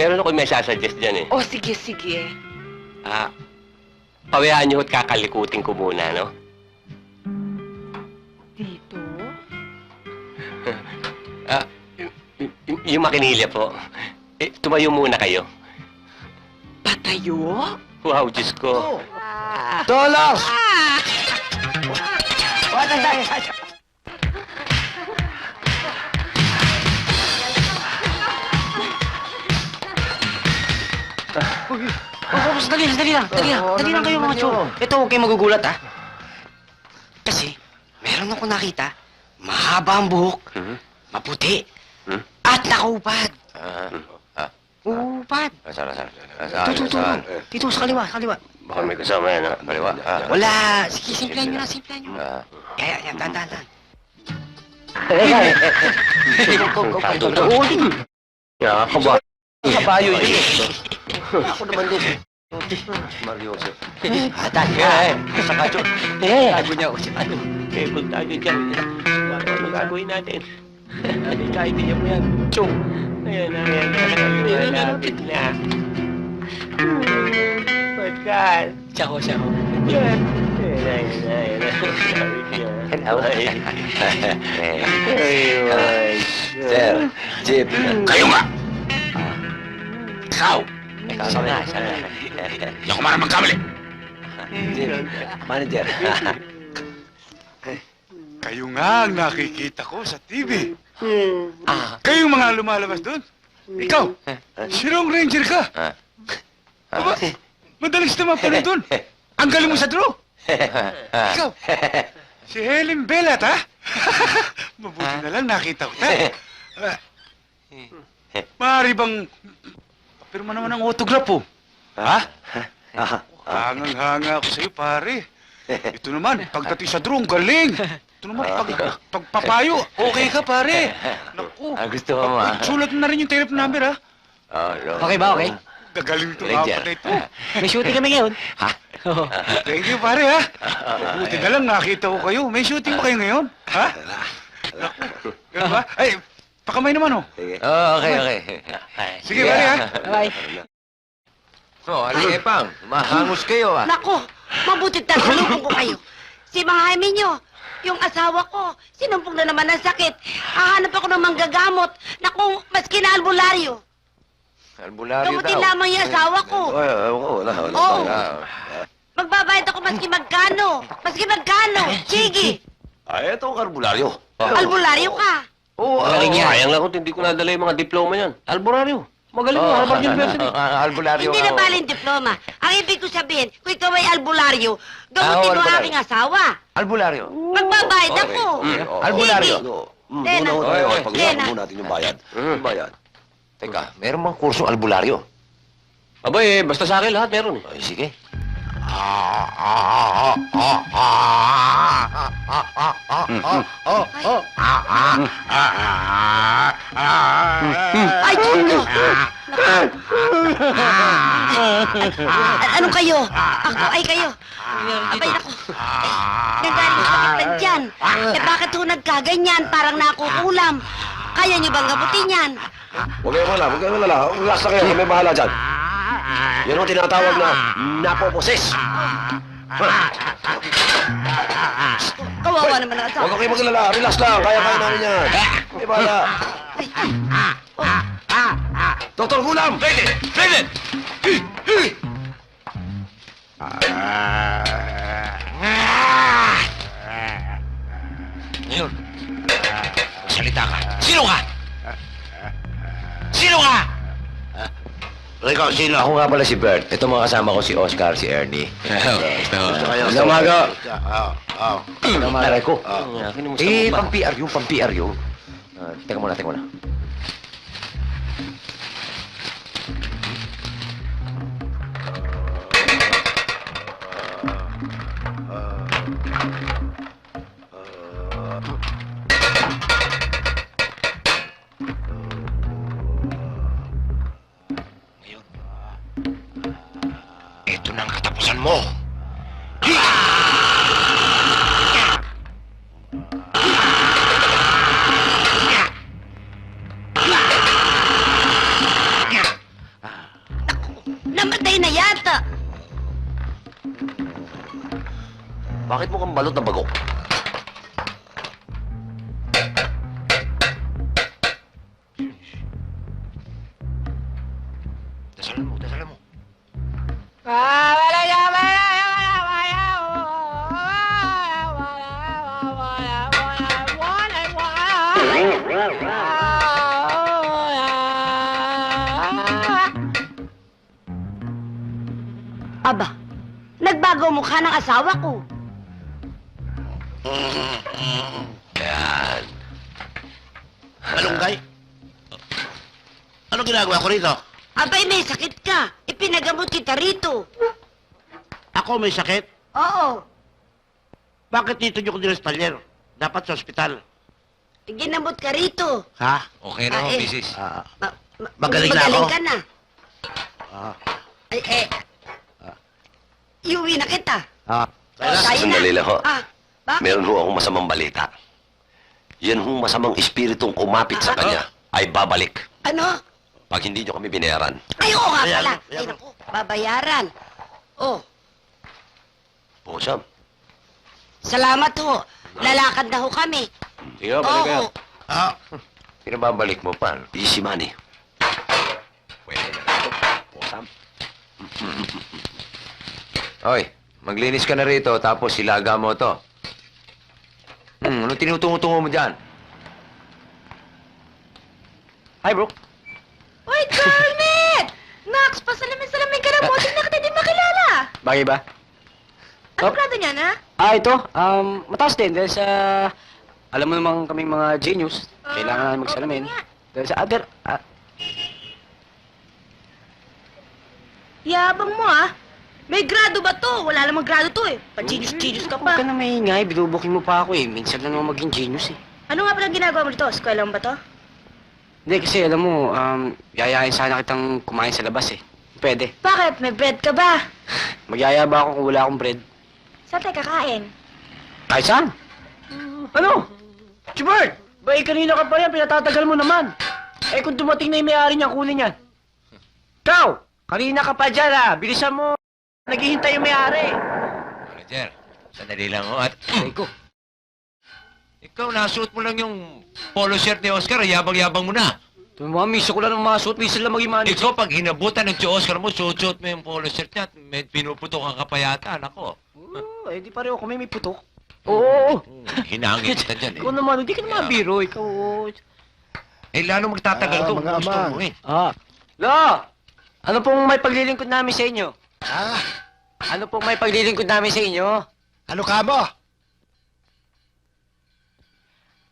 Meron ako may sasuggest dyan eh. O, sige, sige. Ah, pawayaan niyo at kakalikutin ko muna, no? Dito? Ah, y- y- yung makinilya po. Eh, tumayo muna kayo. Patayo? Wow, Diyos ko. Dolos! Oh, oh, dali, dali lang, dali lang, dali lang kayo mga chong. Ito, huwag kayong magugulat, ha? Kasi, meron ako nakita, mahaba ang buhok, Mhm. maputi, Hmm? at nakaupad. Ah, ah, Upad. saan, saan, Dito, dito, dito, sa kaliwa, sa kaliwa. Baka may kasama yan, ha? Baliwa. Ah, Wala, sige, simplahan nyo na, simplahan nyo. Ah. Kaya, yan, dahan, dahan. Yeah, kaba. Kabayo yun eh. Ako naman din. Mario Joseph. Ah, dahan, Eh, sa kacho. Eh, tago niya ako si ano. Eh, kung tayo dyan, ano gagawin natin? Ano, kaibigan mo yan. Chong. Ayan ayan. Ayan na, malapit na. Pagkat. Siya ko, siya ko. Yan. Ayan ayan ayan na. Hello. Sir, Jeep. Kayo nga! Ikaw! Ikaw na, siya na. Hindi ako marang magkamali. Manager. Kayo nga ang nakikita ko sa TV. Ah, Kayong mga lumalabas doon. Ikaw, sinong ranger ka? Ah. Aba, madalas naman pala doon. Ang galing mo sa draw. Ah. Ikaw, si Helen Bellat, ha? Mabuti na lang nakita ko tayo. Ah, Maaari bang... Pirma naman ang autograph po. Ha? Ah, Hangang-hanga ako sa'yo, pare. Ito naman, pagdating sa ang galing. Ito naman, pag, pagpapayo, okay ka, pare. Naku. Ah, gusto mo, ah. Sulat na rin yung telephone number, ha? Oh, no. okay ba, okay? Gagaling ito, Ranger. apat na ito. May shooting kami ngayon. Ha? Oo. Thank you, pare, ha? Buti na lang nakita ko kayo. May shooting ba kayo ngayon? Ha? Naku. Ganun ba? Ay, pakamay naman, oh. Sige. Oh, okay, okay. Sige, pare, ha? Bye. So, aling epang, mahangos kayo, ah. Nako, mabuti tatanungin ko kayo. Si Mang Jaime nyo, yung asawa ko, sinumpong na naman ng sakit. Hahanap ako ng manggagamot. Naku, maski na albularyo. Albularyo Gamutin daw. lamang yung asawa ko. Ay, ay, wala, wala. Oo. Ah, Magbabayad ako maski magkano. Maski magkano. Sige, Ay, ito ang albularyo. albularyo ka. Oo, Magaling oo. yan. Sayang lang kung hindi ko nadala yung mga diploma yan. Albularyo. Magaling mo, Oh, Harvard University. ah, ah, albularyo. Hindi na oh. baling diploma. Ang ibig ko sabihin, kung ikaw ay albularyo, gamutin Ah, mo albularyo. aking asawa. Albularyo. Magbabayad Okay. ako. Mm, Albularyo. Sige. Mm, Tena. tayo. Pag-usapan Tena. muna natin yung bayad. Mm. Yung bayad. Teka, meron bang kursong albularyo? Aba eh, basta sa akin lahat meron eh. Ay, sige. Ay, Chico! A- ano kayo? Ako ay kayo. Abay, naku. Eh, nanggaling sa sakit dyan. Eh, bakit ho nagkaganyan? Parang nakukulam. Kaya niyo bang gamutin yan? Huwag kayong wala, huwag kayong wala. Relax na kayo, kami bahala dyan. Yan ang tinatawag na napoposes. Kawawa naman ang asawa. Huwag kayong maglala, relax lang, kaya-kaya namin yan. Kami bahala. Doktor Gulam! Ready! Ready! Ngayon, salita ka. Sino ka? Sino ka? Ikaw, sino? Ako nga pala si Bert. Ito mga kasama ko si Oscar, si Ernie. Magandang umaga. Magandang umaga ko. Ah, kinumusta Eh, mo ba? pang-PR yun, pang-PR yun. Ah, teka muna, teka muna. Buksan mo! Naku, namatay na yata! Bakit mukhang balot na bagok? Dasalan mo, dasalan mo. Ah, mukha ng asawa ko. Yan. Malunggay? Ano ginagawa ko rito? Abay, may sakit ka. Ipinagamot kita rito. Ako may sakit? Oo, Bakit dito niyo ko dinespalyer? Dapat sa ospital. ginamot ka rito. Ha? Okay na ho, misis. Ah, Ma- ma- Magaling na ako? ka na. ah, Ay, eh, iuwi na kita. ah. Tayo na. Sandali lang ho. Ah, bakit? Meron ho akong masamang balita. Yan hong masamang espiritong kumapit sa kanya ay babalik Ano? pag hindi nyo kami binayaran. Ay, oo nga pala. ayan. Ay, naku, babayaran. Oh, Pusam. salamat ho. Lalakad na ho kami. Sige, Oo. Ah, Pinababalik mo pa. Easy money. Pwede na lang. Pusam. Oy, maglinis ka na rito tapos ilaga mo to. Hmm, ano tinutungo-tungo mo dyan? Hi, bro. Uy, Kermit! Max, pasalamin-salamin ka na mo. Tingnan kita di makilala. Bagay ba? Ano Oh. grado niya, na? Ah, ito. Um, mataas din dahil sa... Alam mo naman kaming mga genius. Kailangan namin magsalamin. oo nga. Dahil sa other... ah, Yabang mo, ah. May grado ba to? Wala namang grado to, eh. Pa-genius-genius ka Huwag ka pa. na maingay. Binubuking mo pa ako eh. Minsan lang naman maging genius eh. Ano nga pala ginagawa mo dito? Eskwela mo ba to? Hindi kasi alam mo, um, yayain sana kitang kumain sa labas eh. Pwede. Bakit? May bread ka ba? Magyaya ba ako kung wala akong bread? Saan tayo kakain? Kahit saan? Ano? Chibert! Ba eh, kanina ka pa yan, pinatatagal mo naman. Eh kung dumating na yung may-ari niya, kunin yan. Ikaw! Kanina ka pa dyan ah! Bilisan mo! Naghihintay yung may-ari! Manager, sandali lang ho. At Eko. ikaw, nasuot mo lang yung polo shirt ni Oscar. Yabang-yabang mo na. Tumama, miso ko lang ng mga suit, miso lang maging manager. Ikaw, pag hinabutan ng si Oscar mo, suot mo yung polo shirt niya at may pinuputok ka pa yata. Nako. Oo, eh di pareho kami may putok. Oo! Hinangin kita dyan eh. Ikaw naman, hindi ka naman biro, ikaw. oo. Eh, lalo magtatagal Ah, to. mga Gusto amang. mo eh. Ah. Lo! Ano pong may paglilingkod namin sa inyo? Ah, Ano pong may paglilingkod namin sa inyo? ano ka mo?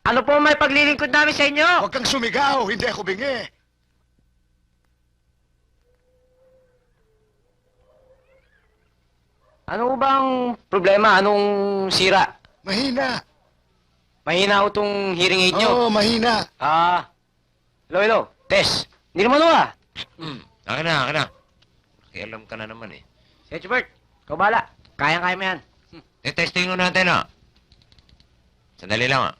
Ano pong may paglilingkod namin sa inyo? Huwag kang sumigaw, hindi ako bingi. Ano bang problema? Anong sira? Mahina. Mahina ho tong hearing aid nyo. Oo, mahina. Ah. Hello, hello. Tess. Hindi naman ho ah. Hmm. Akin na, akin na. Nakialam ka na naman eh. Sige, Chubert. Ikaw bala. Kayang-kaya mo yan. Eh, testing mo natin ah. Sandali lang ah.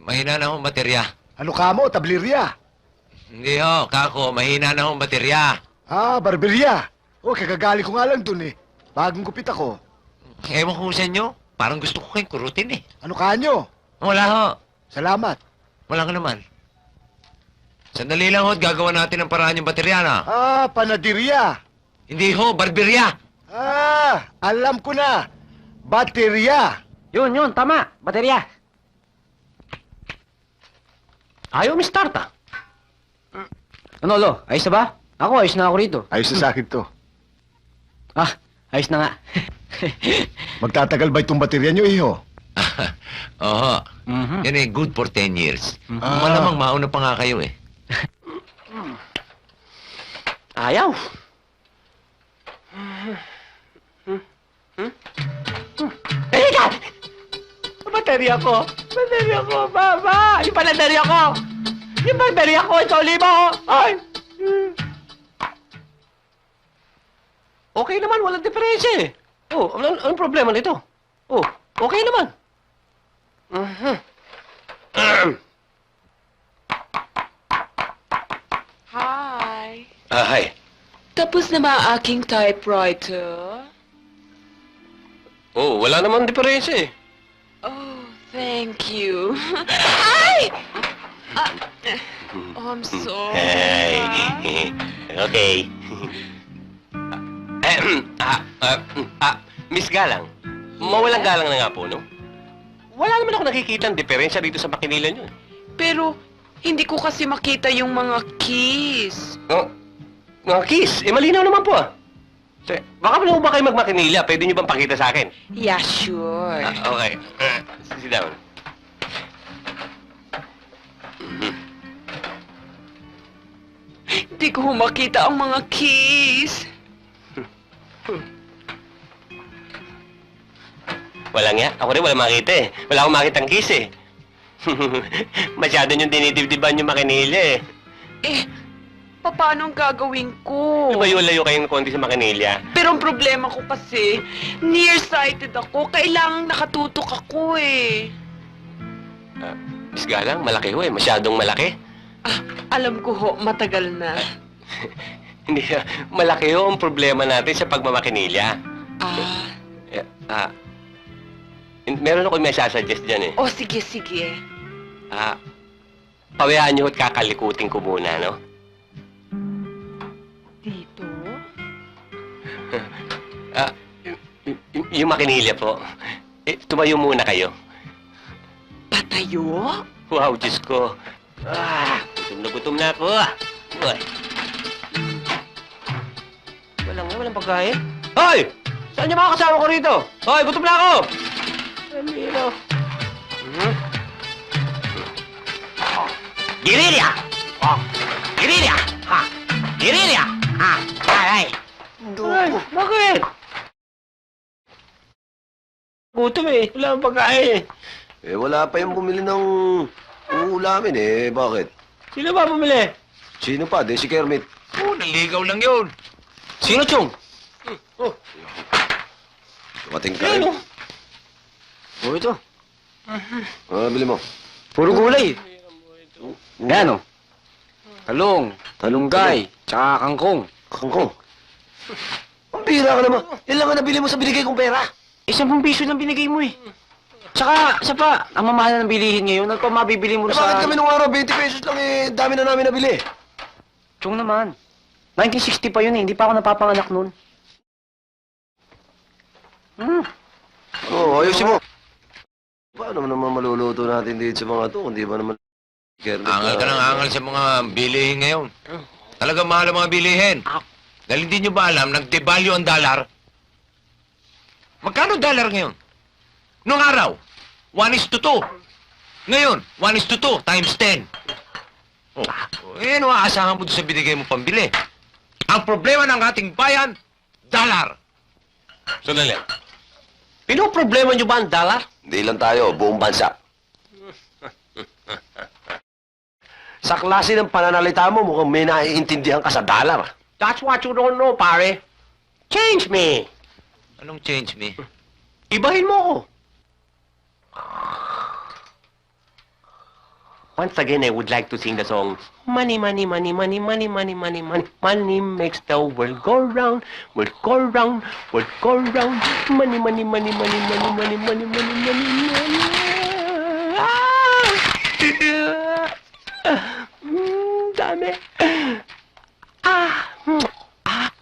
Mahina na akong baterya. Ano ka mo, tablirya? Hindi ho, kako, mahina na akong baterya. Ah, barberya. Oh, kagagali ko nga lang dun eh. Bagong gupit ako. Ewan ko sa inyo, parang gusto ko kayong kurutin eh. Ano ka nyo? Wala ho, Salamat. wala ka naman. Sandali lang ho, gagawa natin ang paraan yung baterya na. Ah, panadirya. Hindi ho, barberya. Ah, alam ko na. Baterya. Yun, yun. Tama. Baterya. Ayaw mi start ah. Ano, lo? Ayos na ba? Ako, ayos na ako rito. Ayos na sa akin to. Ah, ayos na nga. Magtatagal ba itong baterya nyo, iho? Oo, Mhm. yan eh, good for 10 years. Ah. Malamang mauna pa nga kayo eh. Ayaw. Eh, ka! Baterya ko! Baterya ko, baba! Yung baterya ko! Yung baterya ko, ito limo! Ay! Okay naman, walang diferensya eh. Oh, ano, anong problema nito? Oh, okay naman. Mhm. Hi. Ah, hi. Tapos na ba ang aking typewriter? Oh, wala namang diferensya eh. Oh, thank you. Ay! Ah, oh, I'm sorry. Hey. okay. ah, ah, ah, Miss Galang, mawalang galang na nga po, no? Wala naman ako nakikita ang diferensya dito sa makinila nyo. Pero, hindi ko kasi makita yung mga keys. Oh, mga kiss, eh malinaw naman po ah. Baka pala ba kayo magmakinila? Pwede nyo bang pakita sa akin? Yeah, sure. Ah, okay. Uh, sit down. Hindi ko makita ang mga keys. Wala nga. Ako rin wala makita eh. Wala akong makita ang kiss eh. Masyado nyo dinidibdiban yung makinila eh. Eh, paano ang gagawin ko? Lumayo-layo kayong konti sa makinilya. Pero ang problema ko kasi, nearsighted ako. Kailangang nakatutok ako eh. Ah, Miss Galang, malaki ho eh. Masyadong malaki. Ah, alam ko ho, matagal na. Hindi, ah, malaki ho ang problema natin sa pagmamakinilya. Ah, Eh, ah, in- meron ako may sasuggest dyan eh. oh sige, sige. Ah, pawayaan niyo at kakalikutin ko muna, no? Dito? Ah, yung makinilya po. Eh, tumayo muna kayo. Patayo? Wow, Diyos ko. Ah, gutom na gutom na ako. ah. Uy. Walang walang pagkain. Hoy! Saan yung mga kasama ko rito? Hoy, gutom na ako! Amiro. Hmm? Girilya! Oh, Girilya! Ha! Girilya! Ha! Ay, ay! Bakit? Gutom eh. Wala akong pagkain eh. Eh, wala pa yung bumili ng uulamin eh. Bakit? Sino ba bumili? Sino pa? Di si Kermit. Oh, naligaw lang yun. Sino, Chong? Dumating ka rin. Oh, ito. Ah, bili mo. Puro gulay. Yan o. Talong, talunggay, tsaka kangkong. Kangkong. Ang bira ka naman. Ilan nga nabili mo sa binigay kong pera? Isang pong piso lang binigay mo eh. Tsaka, isa pa, ang mamahal na bilihin ngayon, ano pa mabibili mo Eh, sa... bakit kami nung araw 20 pesos lang eh, dami na namin nabili. Chong naman. 1960 pa yun eh, hindi pa ako napapanganak noon. Hmm. Oo, oh, ayusin mo. Paano naman maluluto natin dito sa mga to? Hindi ba naman... Angal ka ng angal sa mga bilihin ngayon. Talaga mahal ang mga bilihin. Dahil hindi nyo ba alam, nag-devalue ang dollar? Magkano dollar ngayon? Noong araw, 1 is to 2. Ngayon, 1 is to 2 times 10. Oh, eh, ano aasahan mo doon sa binigay mo pambili? Ang problema ng ating bayan, dollar. Sandali. Pinoproblema niyo ba ang dollar? Hindi lang tayo, buong bansa. sa klase ng pananalita mo, mukhang may naiintindihan ka sa dollar. That's what you don't know, pare. Change me. Anong change me? Ibahin mo ko. Once again, I would like to sing the song Money, money, money, money, money, money, money, money Money makes the world go round World go round, world go round Money, money, money, money, money, money, money, money, money, money Ah! Mm, Ah! mm, ah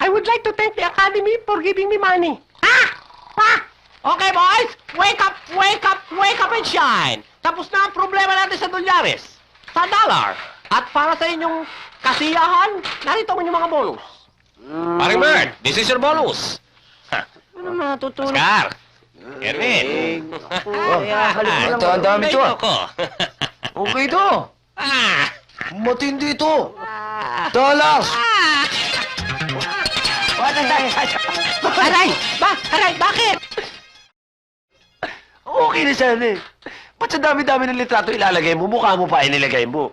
I would like to thank the Academy for giving me money. Ah! Ah! Okay, boys! Wake up, wake up, wake up and shine! Tapos na ang problema natin sa dolyares. Sa dollar. At para sa inyong kasiyahan, narito ang inyong mga bonus. Paring Bert, this is your bonus. Ano na, tutulog? Oscar. Erwin. Ko lang. Ito, ang dami to, ah. Ako. Okay to. Ah! Matindi to. Dollars. Aray! Ba? Aray, bakit? Okay na sana eh. Ba't sa dami-dami ng litrato ilalagay mo, mukha mo pa inilagay mo?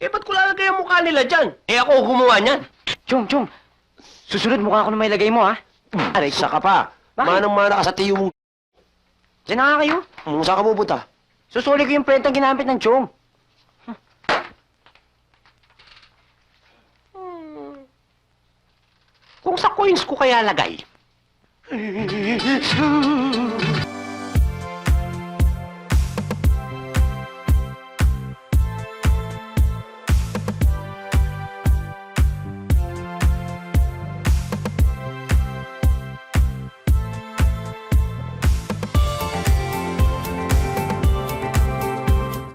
Eh, ba't ko lalagay ang mukha nila dyan? Eh, ako gumawa niyan. Chong, Chong. Susunod mukha ko na may lagay mo, ha? Aray, saka pa. Bakit? Manang-mana ka sa tiyo mo. Diyan na nga kayo. Kung saan ka pupunta? Susuli ko yung prentang ginamit ng Chong. Kung sa coins ko kaya lagay.